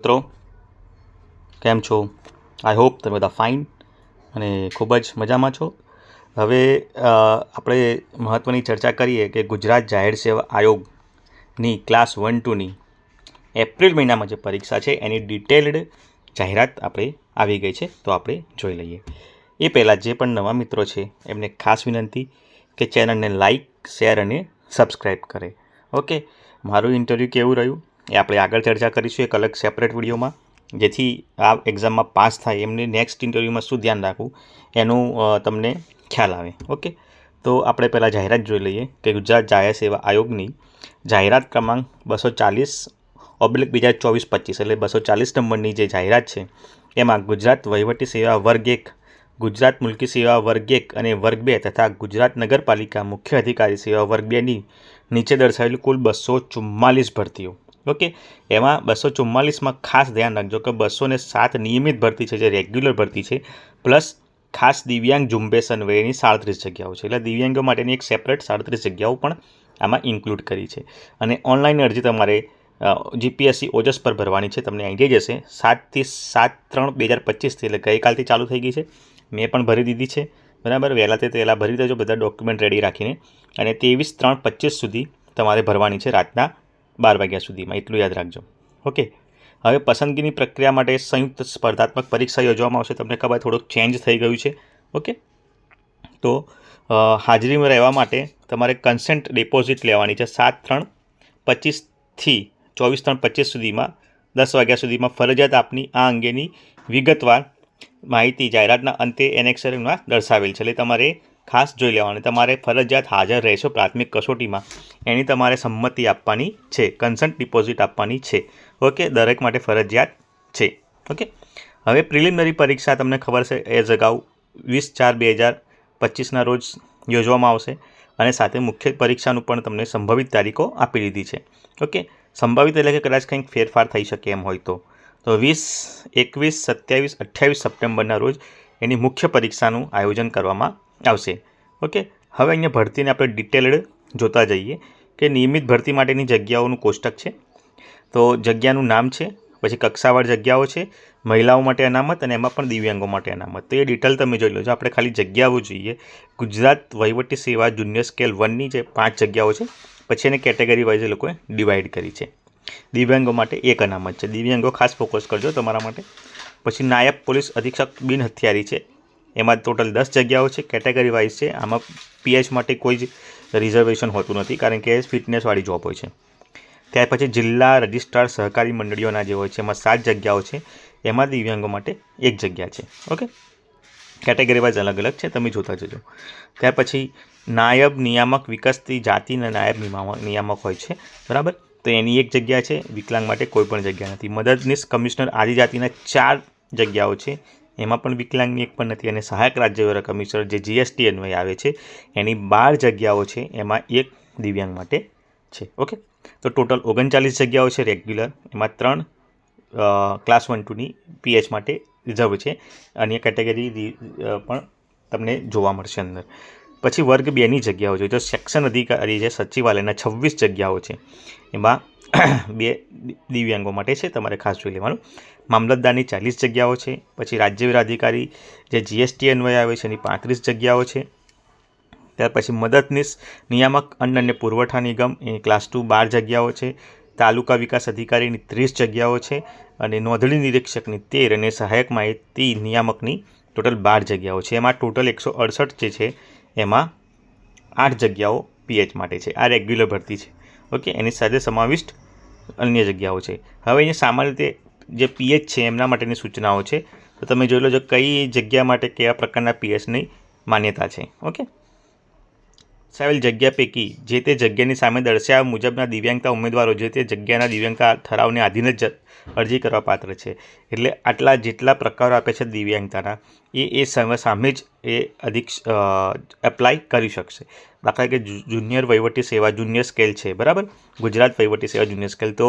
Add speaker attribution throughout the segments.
Speaker 1: મિત્રો, કેમ છો? આઈ હોપ તમે બધા ફાઇન અને ખૂબ જ મજામાં છો. હવે આપણે મહત્ત્વની ચર્ચા કરીએ કે ગુજરાત જાહેર સેવા આયોગની ક્લાસ વન ટુની એપ્રિલ મહિનામાં જે પરીક્ષા છે, એની ડિટેલ્ડ જાહેરાત આપણે આવી ગઈ છે, તો આપણે જોઈ લઈએ. એ પહેલાં જે પણ નવા મિત્રો છે, એમને ખાસ વિનંતી કે ચેનલને લાઇક શેર અને સબસ્ક્રાઈબ કરે. ઓકે મારું ઇન્ટરવ્યૂ કેવું રહ્યું? એ આપણે આગળ ચર્ચા કરીશું એક અલગ સેપરેટ વિડીયોમાં, જેથી આ એક્ઝામમાં પાસ થાય. એમને નેક્સ્ટ ઇન્ટરવ્યૂમાં શું ધ્યાન રાખવું, એનું તમને ખ્યાલ આવે. ઓકે? તો આપણે પહેલાં જાહેરાત જોઈ લઈએ કે ગુજરાત જાહેર સેવા આયોગની જાહેરાત ક્રમાંક બસો ચાલીસ ઓબ્લિક બે હજાર ચોવીસ પચીસ, એટલે બસો ચાલીસ નંબરની જે જાહેરાત છે, એમાં ગુજરાત વહીવટી સેવા વર્ગ એક, ગુજરાત મુલકી સેવા વર્ગ એક અને વર્ગ બે તથા ગુજરાત નગરપાલિકા મુખ્ય અધિકારી સેવા વર્ગ બેની નીચે દર્શાવેલી કુલ બસો ચુમ્માલીસ ભરતીઓ. ઓકે એમાં બસો ચુમ્માલીસમાં ખાસ ધ્યાન રાખજો કે બસો ને સાત નિયમિત ભરતી છે, જે રેગ્યુલર ભરતી છે, પ્લસ ખાસ દિવ્યાંગ ઝુંબેશ અન્વયની સાડત્રીસ જગ્યાઓ છે. એટલે દિવ્યાંગો માટેની એક સેપરેટ સાડત્રીસ જગ્યાઓ પણ આમાં ઇન્ક્લુડ કરી છે. અને ઓનલાઈન અરજી તમારે જીપીએસસી ઓજસ પર ભરવાની છે, તમને આઈડિયા જશે સાતથી સાત ત્રણ બે હજાર પચીસથી એટલે ગઈકાલથી ચાલુ થઈ ગઈ છે. મેં પણ ભરી દીધી છે. બરાબર? વહેલા તે પહેલાં ભરી દેજો, બધા ડોક્યુમેન્ટ રેડી રાખીને. અને ત્રેવીસ ત્રણ પચીસ સુધી તમારે ભરવાની છે રાતના બાર વાગ્યા સુધીમાં, એટલું યાદ રાખજો. ઓકે હવે પસંદગીની પ્રક્રિયા માટે સંયુક્ત સ્પર્ધાત્મક પરીક્ષા યોજવામાં આવશે. તમને ખબર, થોડુંક ચેન્જ થઈ ગયું છે. ઓકે તો હાજરીમાં રહેવા માટે તમારે કન્સેન્ટ ડિપોઝિટ લેવાની છે. સાત ત્રણ પચીસથી ચોવીસ ત્રણ પચીસ સુધીમાં, દસ વાગ્યા સુધીમાં ફરજિયાત આપની આ અંગેની વિગતવાર માહિતી, જાહેરાતના અંતે એનેક્સરમાં દર્શાવેલ છે. એટલે તમારે ખાસ જોઈ લેવાની. તમારે ફરજિયાત હાજર રહેશો પ્રાથમિક કસોટીમાં. એની તમારે સંમતિ આપવાની છે. કન્સન્ટ ડિપોઝિટ આપવાની છે. ઓકે દરેક માટે ફરજિયાત છે. ઓકે હવે પ્રિલિમિનરી પરીક્ષા તમને ખબર છે, એ જગાઉ વીસ ચાર બે હજાર પચીસના રોજ યોજવામાં આવશે અને સાથે મુખ્ય પરીક્ષાનું પણ તમને સંભવિત તારીખો આપી દીધી છે. ઓકે સંભવિત એટલે કે કદાચ કંઈક ફેરફાર થઈ શકે એમ હોય તો. તો વીસ, એકવીસ, સત્યાવીસ, અઠ્યાવીસ સપ્ટેમ્બરના રોજ એની મુખ્ય પરીક્ષાનું આયોજન કરવામાં આવશે. ઓકે હવે અહીંયા ભરતીને આપણે ડિટેલ્ડ જોતા જઈએ કે નિયમિત ભરતી માટેની જગ્યાઓનું કોષ્ટક છે. તો જગ્યાનું નામ છે, પછી કક્ષાવાર જગ્યાઓ છે, મહિલાઓ માટે અનામત અને એમાં પણ દિવ્યાંગો માટે અનામત. તો એ ડિટેલ તમે જોઈ લો. છો આપણે ખાલી જગ્યાઓ જોઈએ, ગુજરાત વહીવટી સેવા જુનિયર સ્કેલ વનની જે પાંચ જગ્યાઓ છે, પછી એને કેટેગરી વાઇઝ લોકોએ ડિવાઈડ કરી છે. દિવ્યાંગો માટે એક અનામત છે. દિવ્યાંગો ખાસ ફોકસ કરજો તમારા માટે. પછી નાયબ પોલીસ અધિક્ષક બિન હથિયારી છે. એમાં ટોટલ દસ જગ્યાઓ છે કેટેગરી વાઇઝ છે. આમાં પીએચ માટે કોઈ જ રિઝર્વેશન હોતું નથી, કારણ કે ફિટનેસવાળી જોબ હોય છે. ત્યાર પછી જિલ્લા રજિસ્ટ્રાર સહકારી મંડળીઓના જે હોય છે, એમાં સાત જગ્યાઓ છે. એમાં દિવ્યાંગો માટે એક જગ્યા છે. ઓકે? કેટેગરી વાઇઝ અલગ અલગ છે, તમે જોતા જજો. ત્યાર પછી નાયબ નિયામક વિકસતી જાતિના નાયબ નિયામક હોય છે. બરાબર? તો એની એક જગ્યા છે, વિકલાંગ માટે કોઈ પણ જગ્યા નથી. મદદનીશ કમિશનર આદિજાતિના ચાર જગ્યાઓ છે. એમાં પણ વિકલાંગની એક પણ નથી. અને સહાયક રાજ્યવેરા કમિશનર જે જીએસટી અન્વય આવે છે, એની બાર જગ્યાઓ છે, એમાં એક દિવ્યાંગ માટે છે. ઓકે? તો ટોટલ ઓગણચાલીસ જગ્યાઓ છે રેગ્યુલર. એમાં ત્રણ ક્લાસ વન ટુની પીએચ માટે રિઝર્વ છે. અન્ય કેટેગરી પણ તમને જોવા મળશે અંદર. પછી વર્ગ બેની જગ્યાઓ છે તો સેક્શન અધિકારી છે, સચિવાલયના છવ્વીસ જગ્યાઓ છે. એમાં બે દિવ્યાંગો માટે છે. તમારે ખાસ જોઈ લેવાનું. મામલતદારની ચાલીસ જગ્યાઓ છે, પછી રાજ્ય અધિકારી જે જીએસટી અન્વયે આવે છે એની પાંત્રીસ જગ્યાઓ છે. ત્યાર પછી મદદનીશ નિયામક અન્ન અને પુરવઠા નિગમ એની ક્લાસ ટુ બાર જગ્યાઓ છે, તાલુકા વિકાસ અધિકારીની ત્રીસ જગ્યાઓ છે અને નોંધણી નિરીક્ષકની તેર અને સહાયક માહિતી નિયામકની ટોટલ બાર જગ્યાઓ છે. એમાં ટોટલ એકસો અડસઠ જે છે, એમાં આઠ જગ્યાઓ પીએચ માટે છે. આ રેગ્યુલર ભરતી છે. ઓકે? એની સાથે સમાવિષ્ટ અન્ય જગ્યાઓ છે. હવે અહીંયા સામાન્ય રીતે જે પીએચ છે એમના માટેની સૂચનાઓ છે. તો તમે જોઈ લો જો કઈ જગ્યા માટે કેવા પ્રકારના પીએચની માન્યતા છે. ઓકે? સાહેબ જગ્યા પૈકી જે તે જગ્યાની સામે દર્શાવ્યા મુજબના દિવ્યાંગતા ઉમેદવારો, જે તે જગ્યાના દિવ્યાંગતા ઠરાવને આધીન જ અરજી કરવા પાત્ર છે. એટલે આટલા જેટલા પ્રકારો આપે છે દિવ્યાંગતાના એ એ સામે જ એ અધિક એપ્લાય કરી શકશે. દાખલા કે જુનિયર વહીવટી સેવા જુનિયર સ્કેલ છે, બરાબર? ગુજરાત વહીવટી સેવા જુનિયર સ્કેલ તો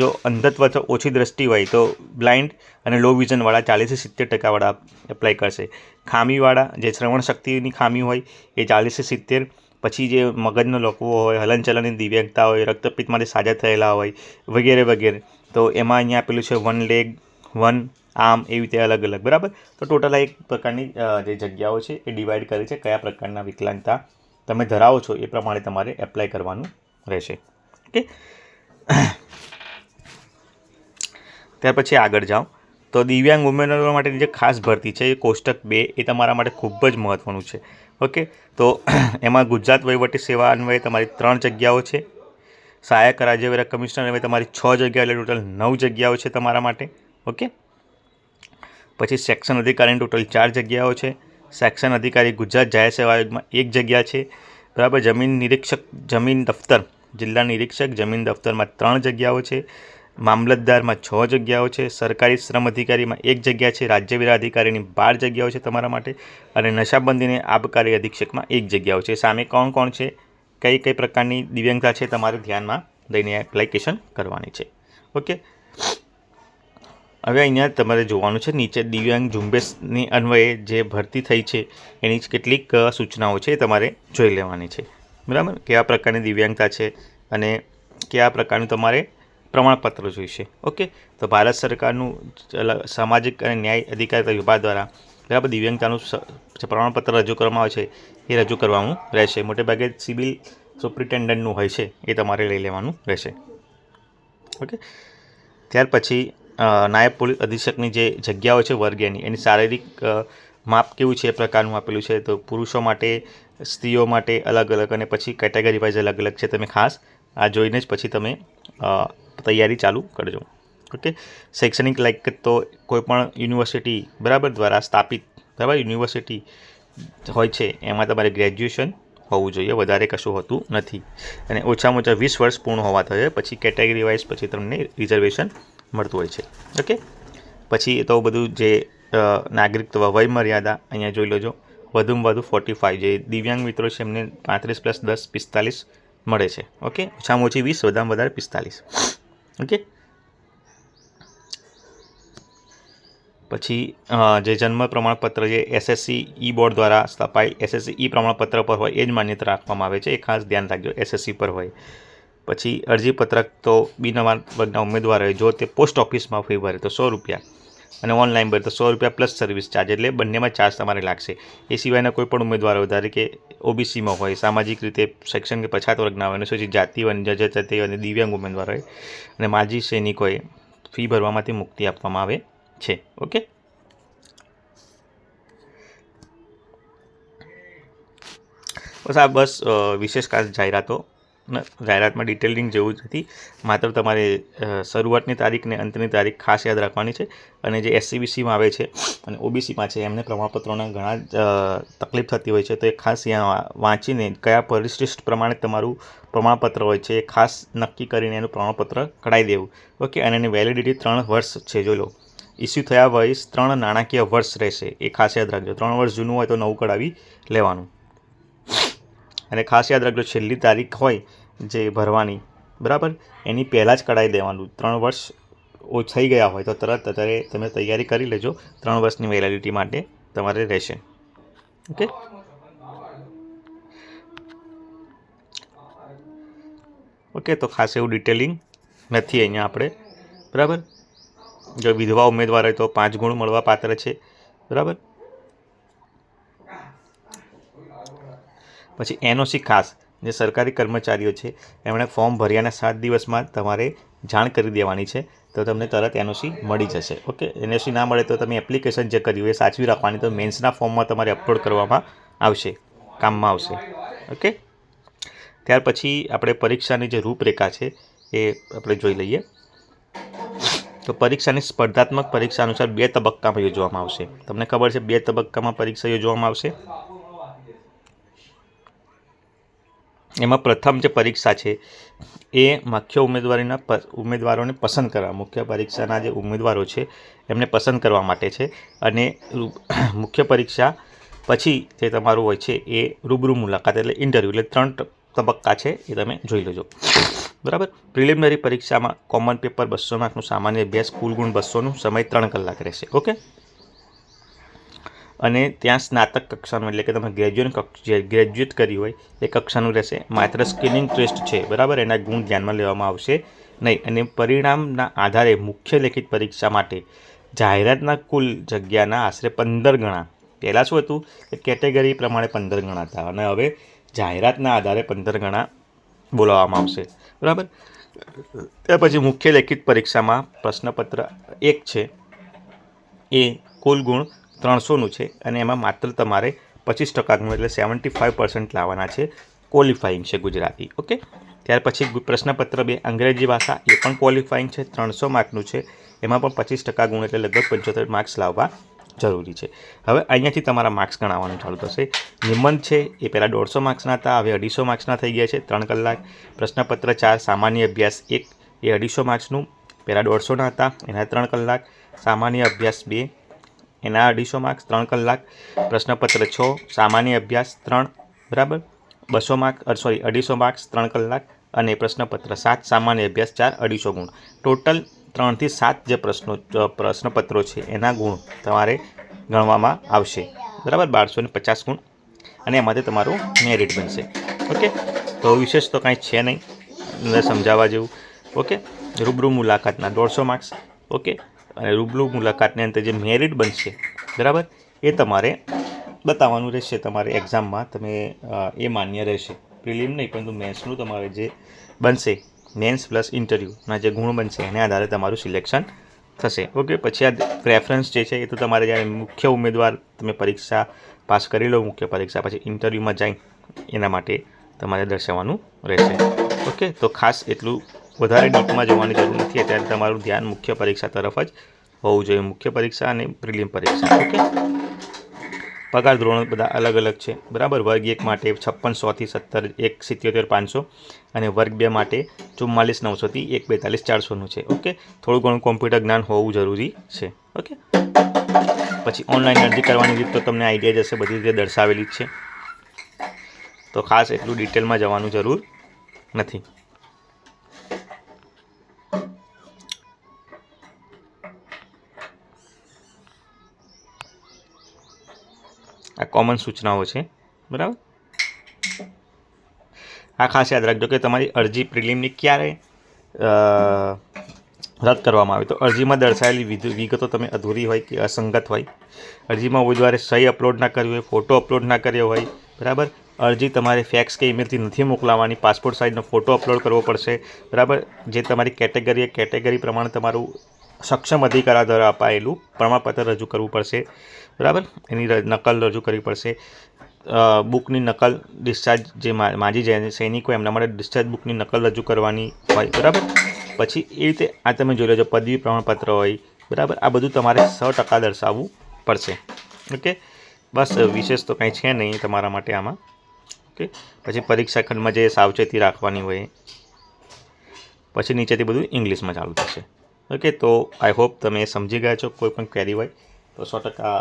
Speaker 1: જો અંધત્વ ઓછી દ્રષ્ટિ હોય, તો બ્લાઇન્ડ અને લો વિઝનવાળા ચાલીસથી સિત્તેર ટકાવાળા એપ્લાય કરશે. ખામીવાળા જે શ્રવણ શક્તિની ખામી હોય, એ ચાલીસથી સિત્તેર. પછી જે મગજનો લોકો હોય, હલનચલનની દિવ્યાંગતા હોય, રક્તપિત્તમાંથી સાજા થયેલા હોય, વગેરે વગેરે. તો એમાં અહીંયા આપેલું છે વન લેગ વન આર્મ એવી રીતે અલગ અલગ, બરાબર? તો ટોટલ આ એક પ્રકારની જે જગ્યાઓ છે એ ડિવાઈડ કરી છે કયા પ્રકારના વિકલાંગતા તમે ધરાવો છો એ પ્રમાણે તમારે એપ્લાય કરવાનું રહેશે. ઓકે? ત્યાર પછી આગળ જાઓ. તો દિવ્યાંગ ઉમેદવારો માટેની જે ખાસ ભરતી છે એ કોષ્ટક બે એ તમારા માટે ખૂબ જ મહત્ત્વનું છે. ઓકે? તો એમાં ગુજરાત વહીવટી સેવા અન્વયે તમારી ત્રણ જગ્યાઓ છે. સહાયક રાજ્યવેરા કમિશનર અન્વયે તમારી છ જગ્યા એટલે ટોટલ નવ જગ્યાઓ છે તમારા માટે. ઓકે? પછી સેક્શન અધિકારીની ટોટલ ચાર જગ્યાઓ છે. સેક્શન અધિકારી ગુજરાત જાહેર સેવા આયોગમાં એક જગ્યા છે. બરાબર, જમીન નિરીક્ષક, જમીન દફતર, જિલ્લા નિરીક્ષક, જમીન દફતરમાં ત્રણ જગ્યાઓ છે. મામલતદારમાં છ જગ્યાઓ છે. સરકારી શ્રમ અધિકારીમાં એક જગ્યા છે. રાજ્ય વેરા અધિકારીની બાર જગ્યાઓ છે તમારા માટે અને નશાબંધીને આબકારી અધિક્ષકમાં એક જગ્યાઓ છે. સામે કોણ કોણ છે? કઈ કઈ પ્રકારની દિવ્યાંગતા છે તમારે ધ્યાનમાં લઈને એપ્લિકેશન કરવાની છે. ઓકે હવે અહીંયા તમારે જોવાનું છે, નીચે દિવ્યાંગ ઝુંબેશની અન્વયે જે ભરતી થઈ છે, એની જ કેટલીક સૂચનાઓ છે એ તમારે જોઈ લેવાની છે. બરાબર? કયા પ્રકારની દિવ્યાંગતા છે અને કયા પ્રકારનું તમારે પ્રમાણપત્ર જોઈશે. ઓકે? તો ભારત સરકારનું સામાજિક અને ન્યાય અધિકારી વિભાગ દ્વારા બરાબર દિવ્યાંગતાનું પ્રમાણપત્ર રજૂ કરવામાં આવે છે, એ રજૂ કરવાનું રહેશે. મોટેભાગે સિવિલ સુપ્રિન્ટેન્ડન્ટનું હોય છે, એ તમારે લઈ લેવાનું રહેશે. ઓકે? ત્યાર પછી નાયબ પોલીસ અધિક્ષકની જે જગ્યાઓ છે વર્ગેની, એની શારીરિક માપ કેવું છે એ પ્રકારનું આપેલું છે. તો પુરુષો માટે, સ્ત્રીઓ માટે અલગ અલગ અને પછી કેટેગરી વાઇઝ અલગ અલગ છે. તમે ખાસ આ જોઈને જ પછી તમે તૈયારી ચાલુ કરજો. ઓકે? શૈક્ષણિક લાયક તો કોઈપણ યુનિવર્સિટી બરાબર દ્વારા સ્થાપિત, બરાબર યુનિવર્સિટી હોય છે, એમાં તમારે ગ્રેજ્યુએશન હોવું જોઈએ. વધારે કશું હોતું નથી. અને ઓછામાં ઓછા વીસ વર્ષ પૂર્ણ હોવા થઈએ પછી કેટેગરી વાઇઝ પછી તમને રિઝર્વેશન મળતું હોય છે. ઓકે પછી એ તો બધું જે નાગરિક નાગરિકત્વ વય મર્યાદા અહીંયા જોઈ લેજો. વધુમાં વધુ ફોર્ટી ફાઇવ જે દિવ્યાંગ મિત્રો છે એમને પાંત્રીસ પ્લસ દસ પિસ્તાલીસ મળે છે. ઓકે ઓછામાં ઓછી વીસ, વધારેમાં વધારે પિસ્તાલીસ. ઓકે પછી જે જન્મ પ્રમાણપત્ર જે એસએસસી ઈ બોર્ડ દ્વારા સ્થપાય એસએસસી ઈ પ્રમાણપત્ર પર હોય એ જ માન્યતા રાખવામાં આવે છે. એ ખાસ ધ્યાન રાખજો. એસએસસી પર હોય. પછી અરજીપત્રક તો બિનવાર વર્ગના ઉમેદવારોએ, જો તે પોસ્ટ ઓફિસમાં ફી ભરે તો સો રૂપિયા અને ઓનલાઈન ભરે તો સો રૂપિયા પ્લસ સર્વિસ ચાર્જ એટલે બંનેમાં ચાર્જ તમારે લાગશે. એ સિવાયના કોઈ પણ ઉમેદવારો ધારે કે ઓબીસીમાં હોય, સામાજિક રીતે શૈક્ષણિક પછાત વર્ગના હોય અનુસૂચિત જાતિ અને જનજાતિ અને દિવ્યાંગ ઉમેદવારોએ અને માજી સૈનિકોએ ફી ભરવામાંથી મુક્તિ આપવામાં આવે છે. ઓકે? બસ આ બસ વિશેષ ખાસ જાહેરાતો જાહેરાતમાં ડિટેલિંગ જેવું જ નથી માત્ર તમારે શરૂઆતની તારીખ ને અંતની તારીખ ખાસ યાદ રાખવાની છે. અને જે એસસીબીસીમાં આવે છે અને ઓબીસીમાં છે એમને પ્રમાણપત્રોના ઘણા જ, તકલીફ થતી હોય છે. તો એ ખાસ વાંચીને કયા પરિશિષ્ટ પ્રમાણે તમારું પ્રમાણપત્ર હોય છે એ ખાસ નક્કી કરીને એનું પ્રમાણપત્ર કઢાવી દેવું. ઓકે અને એની વેલિડિટી ત્રણ વર્ષ છે જોઈ લો. ઇસ્યુ થયા વયસ ત્રણ નાણાકીય વર્ષ રહેશે એ ખાસ યાદ રાખજો. ત્રણ વર્ષ જૂનું હોય તો નવું કઢાવી લેવાનું. અને ખાસ યાદ રાખજો, છેલ્લી તારીખ હોય જે ભરવાની, બરાબર? એની પહેલાં જ કઢાવી દેવાનું. ત્રણ વર્ષ થઈ ગયા હોય તો તરત અત્યારે તમે તૈયારી કરી લેજો. ત્રણ વર્ષની વેલિડિટી માટે તમારે રહેશે. ઓકે ઓકે તો ખાસ એવું ડિટેલિંગ નથી અહીંયા આપણે, બરાબર? જો વિધવા ઉમેદવાર હોય તો પાંચ ગુણ મળવા પાત્ર છે, બરાબર? પછી એનઓસી ખાસ, જે સરકારી કર્મચારીઓ છે, એમણે ફોર્મ ભર્યાના સાત દિવસમાં તમારે જાણ કરી દેવાની છે, તો તમને તરત એનઓસી મળી જશે. ઓકે? એનઓસી ના મળે તો તમે એપ્લિકેશન જે કર્યું એ સાચવી રાખવાની, તો મેન્સના ફોર્મમાં તમારે અપલોડ કરવામાં આવશે, કામમાં આવશે. ઓકે? ત્યાર પછી આપણે પરીક્ષાની જે રૂપરેખા છે, એ આપણે જોઈ લઈએ. તો પરીક્ષાની સ્પર્ધાત્મક પરીક્ષા અનુસાર બે તબક્કામાં યોજવામાં આવશે. તમને ખબર છે, બે તબક્કામાં પરીક્ષા યોજવામાં આવશે. એમાં પ્રથમ જે પરીક્ષા છે, એ મુખ્ય ઉમેદવારીના ઉમેદવારોને પસંદ કરવા, મુખ્ય પરીક્ષાના જે ઉમેદવારો છે, એમને પસંદ કરવા માટે છે. અને મુખ્ય પરીક્ષા પછી જે તમારું હોય છે, એ રૂબરૂ મુલાકાત એટલે ઇન્ટરવ્યૂ, એટલે ત્રણ તબક્કા છે, એ તમે જોઈ લેજો. બરાબર? પ્રિલિમિનરી પરીક્ષામાં કોમન પેપર બસો માર્કનું સામાન્ય અભ્યાસ, કુલ ગુણ બસોનું સમય ત્રણ કલાક રહેશે. ઓકે? અને ત્યાં સ્નાતક કક્ષાનું, એટલે કે તમે ગ્રેજ્યુએટ કક્ષ ગ્રેજ્યુએટ કરી હોય, એ કક્ષાનું રહેશે. માત્ર સ્ક્રીનિંગ ટેસ્ટ છે, બરાબર? એના ગુણ ધ્યાનમાં લેવામાં આવશે નહીં. અને પરિણામના આધારે મુખ્ય લેખિત પરીક્ષા માટે જાહેરાતના કુલ જગ્યાના આશરે પંદર ગણા. પહેલાં શું હતું? કે કેટેગરી પ્રમાણે પંદર ગણા હતા. અને હવે જાહેરાતના આધારે પંદર ગણા બોલાવવામાં આવશે. બરાબર? ત્યાર પછી મુખ્ય લેખિત પરીક્ષામાં પ્રશ્નપત્ર એક છે. એ કુલ ગુણ ત્રણસોનું છે અને એમાં માત્ર તમારે પચીસ ટકા ગુણ એટલે સેવન્ટી ફાઇવ પર્સન્ટ લાવવાના છે ક્વોલિફાઈંગ છે ગુજરાતી, ઓકે? ત્યાર પછી પ્રશ્નપત્ર બે, અંગ્રેજી ભાષા એ પણ ક્વોલિફાઈંગ છે, ત્રણસો માર્કનું છે, એમાં પણ પચીસ ટકા ગુણ એટલે લગભગ પંચોતેર માર્ક્સ લાવવા જરૂરી છે. હવે અહીંયાથી તમારા માર્ક્સ ગણાવવાનું ચાલુ થશે. નિબંધ છે, એ પહેલાં દોઢસો માર્ક્સના હતા, હવે અઢીસો માર્ક્સના થઈ ગયા છે, ત્રણ કલાક. પ્રશ્નપત્ર ચાર, સામાન્ય અભ્યાસ એક, એ અઢીસો માર્ક્સનું. પહેલાં દોઢસોના હતા, એના ત્રણ કલાક. સામાન્ય અભ્યાસ બે એના અઢીસો માર્ક્સ, ત્રણ કલાક, પ્રશ્નપત્ર છ, સામાન્ય અભ્યાસ ત્રણ, બરાબર? બસો માર્ક સોરી અઢીસો માર્ક્સ, ત્રણ કલાક અને પ્રશ્નપત્ર સાત, સામાન્ય અભ્યાસ ચાર, અઢીસો ગુણ. ટોટલ ત્રણથી સાત જે પ્રશ્નો પ્રશ્નપત્રો છે, એના ગુણ તમારે ગણવામાં આવશે. બરાબર? બારસો ને પચાસ ગુણ. અને એમાંથી તમારું મેરિટ બનશે. ઓકે? તો વિશેષ તો કાંઈ છે નહીં. સમજાવવા જેવું. ઓકે? રૂબરૂ મુલાકાતના દોઢસો માર્ક્સ. ઓકે? અને રૂબરૂ મુલાકાતની અંતે જે મેરિટ બનશે, બરાબર? એ તમારે બતાવવાનું રહેશે તમારે એક્ઝામમાં. તમે એ માન્ય રહેશે. પ્રિલિમ નહીં, પરંતુ મેન્સનું તમારે જે બનશે મેન્સ પ્લસ ઇન્ટરવ્યૂના જે ગુણ બનશે, એના આધારે તમારું સિલેક્શન થશે. ઓકે, પછી આ પ્રેફરન્સ જે છે, એ તો તમારે જ્યારે મુખ્ય ઉમેદવાર તમે પરીક્ષા પાસ કરી લો, મુખ્ય પરીક્ષા, પછી ઇન્ટરવ્યૂમાં જાય, એના માટે તમારે દર્શાવવાનું રહેશે. ઓકે, તો ખાસ એટલું વધારે ડીપમાં જવાની જરૂર નથી, અત્યારે તમારું ધ્યાન મુખ્ય પરીક્ષા તરફ જ હોવું જોઈએ. મુખ્ય પરીક્ષા અને પ્રિલિમ પરીક્ષા, ઓકે? પગાર ધોરણો બધા અલગ અલગ છે. બરાબર? વર્ગ એક માટે છપ્પનસોથી સત્તર, એક સિત્યોતેર પાંચસો અને વર્ગ બે માટે ચુમ્માલીસ નવસોથી એક બેતાલીસ ચારસોનું છે, ઓકે? થોડું ઘણું કોમ્પ્યુટર જ્ઞાન હોવું જરૂરી છે, ઓકે? પછી ઓનલાઈન અરજી કરવાની રીત તો તમને આઈડિયા જશે બધી રીતે દર્શાવેલી જ છે. તો ખાસ એટલું ડિટેલમાં જવાનું જરૂર નથી. આ કોમન સૂચનાઓ છે, બરાબર? આ ખાસ યાદ રાખજો કે તમારી અરજી પ્રિલિમની ક્યારે રદ કરવામાં આવે. તો અરજીમાં દર્શાવેલી વિગતો તમે અધૂરી હોય કે અસંગત હોય, અરજીમાં ઉમેદવારે સહી અપલોડ ના કરી હોય ફોટો અપલોડ ના કર્યો હોય, બરાબર? અરજી તમારે ફેક્સ કે ઈમેલથી નથી મોકલાવવાની પાસપોર્ટ સાઇઝનો ફોટો અપલોડ કરવો પડશે, બરાબર? જે તમારી કેટેગરી કેટેગરી પ્રમાણે તમારું સક્ષમ અધિકારા દ્વારા અપાયેલું પ્રમાણપત્ર રજૂ કરવું પડશે. બરાબર? એની નકલ રજૂ કરવી પડશે. બુકની નકલ ડિસ્ચાર્જ જે માજી જૈન સૈનિકો એમના માટે ડિસ્ચાર્જ બુકની નકલ રજૂ કરવાની હોય, બરાબર? પછી એ રીતે આ તમે જોઈ લેજો, પદવી પ્રમાણપત્ર હોય, બરાબર? આ બધું તમારે સો ટકા દર્શાવવું પડશે. ઓકે? બસ, વિશેષ તો કંઈ છે નહીં તમારા માટે આમાં. ઓકે? પછી પરીક્ષા ખંડમાં જે સાવચેતી રાખવાની હોય, પછી નીચેથી બધું ઇંગ્લિશમાં ચાલુ થશે. ઓકે, તો આઈ હોપ તમે સમજી ગયા છો કોઈ પણ ક્વેરી હોય, તો સો ટકા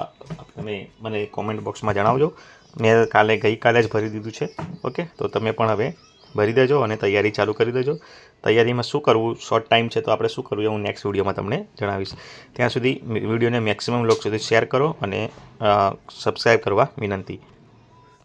Speaker 1: તમે મને કોમેન્ટ બોક્સમાં જણાવજો. મેં કાલે ગઈકાલે જ ભરી દીધું છે, ઓકે? તો તમે પણ હવે ભરી દેજો અને તૈયારી ચાલુ કરી દેજો. તૈયારીમાં શું કરવું શોર્ટ ટાઈમ છે તો આપણે શું કરવું એ હું નેક્સ્ટ વિડીયોમાં તમને જણાવીશ. ત્યાં સુધી વિડીયોને મેક્સિમમ લોકો સુધી શેર કરો અને સબસ્ક્રાઈબ કરવા વિનંતી.